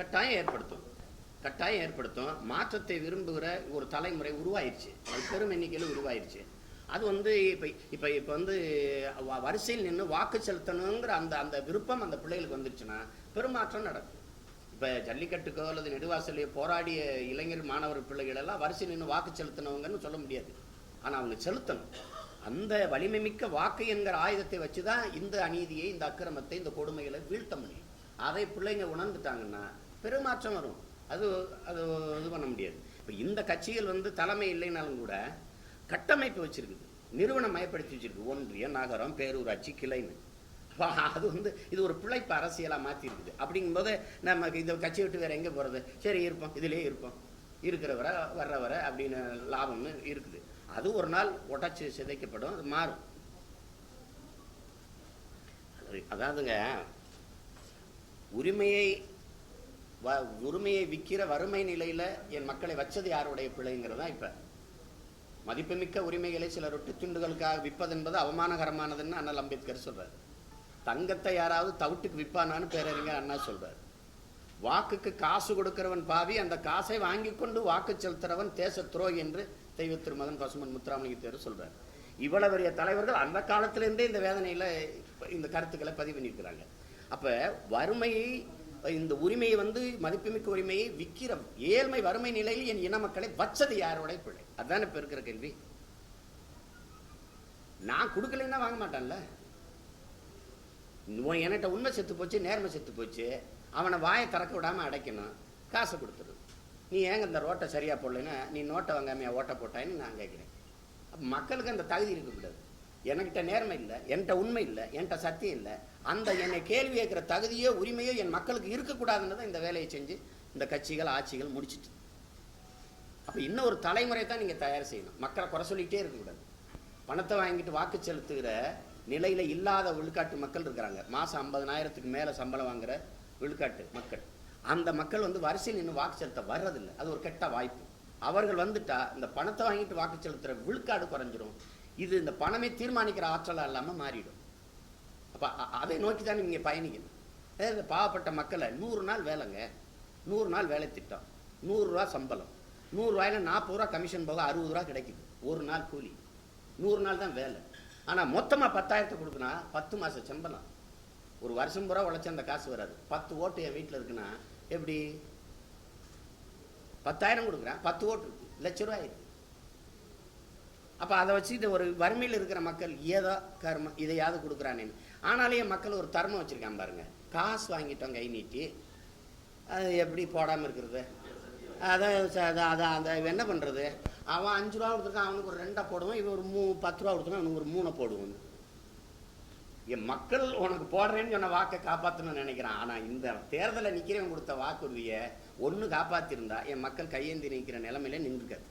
கட்டாயம் ஏற்படுத்தும். கட்டாயம் ஏற்படுத்தும். மாற்றத்தை விரும்புகிற ஒரு தலைமுறை உருவாயிருச்சு. அது பெரும் எண்ணிக்கையில் உருவாயிருச்சு. அது வந்து இப்போ இப்போ இப்போ வந்து வரிசையில் நின்று வாக்கு செலுத்தணுங்கிற அந்த அந்த விருப்பம் அந்த பிள்ளைகளுக்கு வந்துருச்சுன்னா பெருமாற்றம் நடக்கும். இப்போ ஜல்லிக்கட்டுக்கோ அல்லது நெடுவாசலையோ போராடிய இளைஞர் மாணவர் பிள்ளைகள் எல்லாம் வரிசையில் நின்று வாக்கு செலுத்தினவங்கன்னு சொல்ல முடியாது. ஆனால் அவங்க செலுத்தணும். அந்த வலிமை மிக்க வாக்கு என்கிற ஆயுதத்தை வச்சு தான் இந்த அநீதியை இந்த அக்கிரமத்தை இந்த கொடுமைகளை வீழ்த்த முடியும். அதை பிள்ளைங்க உணர்ந்துட்டாங்கன்னா பெருமாற்றம் வரும். அது அது இது பண்ண முடியாது. இப்போ இந்த கட்சிகள் வந்து தலைமை இல்லைனாலும் கூட கட்டமைப்பு வச்சிருக்குது. நிறுவனம் மயப்படுத்தி வச்சுருக்கு. ஒன்றிய நகரம் பேரூராட்சி கிளைன்னு. அது வந்து இது ஒரு பிழைப்பு அரசியலாக மாற்றிருக்குது அப்படிங்கும்போது நம்ம இந்த கட்சி விட்டு வேற எங்கே போகிறது சரி இருப்போம். இதிலே இருப்போம். இருக்கிறவரை வர்றவரை அப்படின்னு லாபம்னு இருக்குது. அது ஒரு நாள் உடச்சி சிதைக்கப்படும். அது மாறும். அதாவதுங்க உரிமையை வ உரிமையை விற்கிற வறுமை நிலையில் என் மக்களை வச்சது யாருடைய பிள்ளைங்கிறது தான் இப்போ. மதிப்புமிக்க உரிமைகளை சில ரொட்டி துண்டுகளுக்காக விற்பது என்பது அவமானகரமானதுன்னு அண்ணல் அம்பேத்கர் சொல்கிறார் தங்கத்தை யாராவது தவிட்டுக்கு விற்பானான்னு பேரறிஞர் அண்ணா சொல்கிறார் வாக்குக்கு காசு கொடுக்கிறவன் பாவி அந்த காசை வாங்கி கொண்டு வாக்கு செலுத்துறவன் தேச துரோகி என்று தெய்வ திருமகன் பசுமன் முத்துராமலிங்க தேர் சொல்கிறார் இவ்வளவு பெரிய தலைவர்கள் அந்த காலத்திலேருந்தே இந்த வேதனையில் இந்த கருத்துக்களை பதிவு பண்ணியிருக்கிறாங்க. அப்போ வறுமையை இந்த உரிமையை வந்து மதிப்புமிக்க உரிமையை விற்கிற ஏழ்மை வறுமை நிலையில் என் இன மக்களை வச்சது யாரோட பிள்ளை? அதுதான் இப்போ இருக்கிற கேள்வி. நான் கொடுக்கலன்னா வாங்க மாட்டான்ல. உன் என்கிட்ட உண்மை செத்து போச்சு நேர்மை செத்து போச்சு. அவனை வாயை திறக்க விடாம அடைக்கணும். காசை கொடுத்துரு நீ ஏங்க இந்த ரோட்டை சரியா போடலைன்னா நீ நோட்டை வாங்காமையா ஓட்டை போட்டான்னு நான் கேட்குறேன். மக்களுக்கு அந்த தகுதி இருக்கக்கூடாது என்கிட்ட நேர்மை இல்லை என்கிட்ட உண்மை இல்லை என்கிட்ட சத்தியம் இல்லை. அந்த என்னை கேள்வி கேட்குற தகுதியோ உரிமையோ என் மக்களுக்கு இருக்கக்கூடாதுன்னு தான் இந்த வேலையை செஞ்சு இந்த கட்சிகள் ஆட்சிகள் முடிச்சிட்டு. அப்போ இன்னும் ஒரு தலைமுறை தான் நீங்கள் தயார் செய்யணும். மக்களை குறை சொல்லிக்கிட்டே இருக்கக்கூடாது. பணத்தை வாங்கிட்டு வாக்கு செலுத்துகிற நிலையில் இல்லாத விழுக்காட்டு மக்கள் இருக்கிறாங்க. மாதம் ஐம்பதனாயிரத்துக்கு மேலே சம்பளம் வாங்குற விழுக்காட்டு மக்கள். அந்த மக்கள் வந்து வரிசையில் இன்னும் வாக்கு செலுத்த வர்றதில்லை. அது ஒரு கெட்ட வாய்ப்பு. அவர்கள் வந்துட்டா இந்த பணத்தை வாங்கிட்டு வாக்கு செலுத்துகிற விழுக்காடு குறைஞ்சிரும். இது இந்த பணமே தீர்மானிக்கிற ஆற்றலாக இல்லாமல் மாறிடும். அப்போ அதை நோக்கி தான் நீங்கள் பயணிக்கணும். அதாவது இந்த பாவப்பட்ட மக்களை நூறு நாள் வேலைங்க. நூறு நாள் வேலை திட்டம். நூறுரூவா சம்பளம். நூறுரூவாயில் நாற்பது ரூபா கமிஷன் போக அறுபது ரூபா கிடைக்குது. ஒரு நாள் கூலி. நூறு நாள் தான் வேலை. ஆனால் மொத்தமாக பத்தாயிரத்தை கொடுக்குனா பத்து மாத சம்பளம். ஒரு வருஷம் பூரா உழைச்ச அந்த காசு வராது. பத்து ஓட்டு என் வீட்டில் இருக்குன்னா எப்படி? பத்தாயிரம் கொடுக்குறேன். பத்து ஓட்டு இருக்கு. லட்ச ரூபாய் இருக்கு அப்போ அதை வச்சுக்கிட்டு ஒரு வறுமையில் இருக்கிற மக்கள் ஏதோ கர்மம் இதையாவது கொடுக்குறானேன்னு ஆனாலே மக்கள் ஒரு தர்மம் வச்சுருக்கான் பாருங்கள் காசு வாங்கிட்டோம் கை நீட்டி. அது எப்படி போடாமல் இருக்கிறது? அதை அதை அதை அதை என்ன பண்ணுறது அவன் அஞ்சு ரூபா கொடுத்துருக்கான் அவனுக்கு ஒரு ரெண்டை போடுவான் இவன் ஒரு மூ பத்து ரூபா கொடுத்துருக்கான் அவனுக்கு ஒரு மூணை போடுவான் என் மக்கள் உனக்கு போடுறேன்னு சொன்ன வாக்கை காப்பாற்றணும்னு நினைக்கிறான். ஆனால் இந்த தேர்தலில் நிற்கிறவன் கொடுத்த வாக்குறுதியை ஒன்று காப்பாற்றிருந்தா என் மக்கள் கையேந்தி நிற்கிற நிலமையில நின்றுக்காது.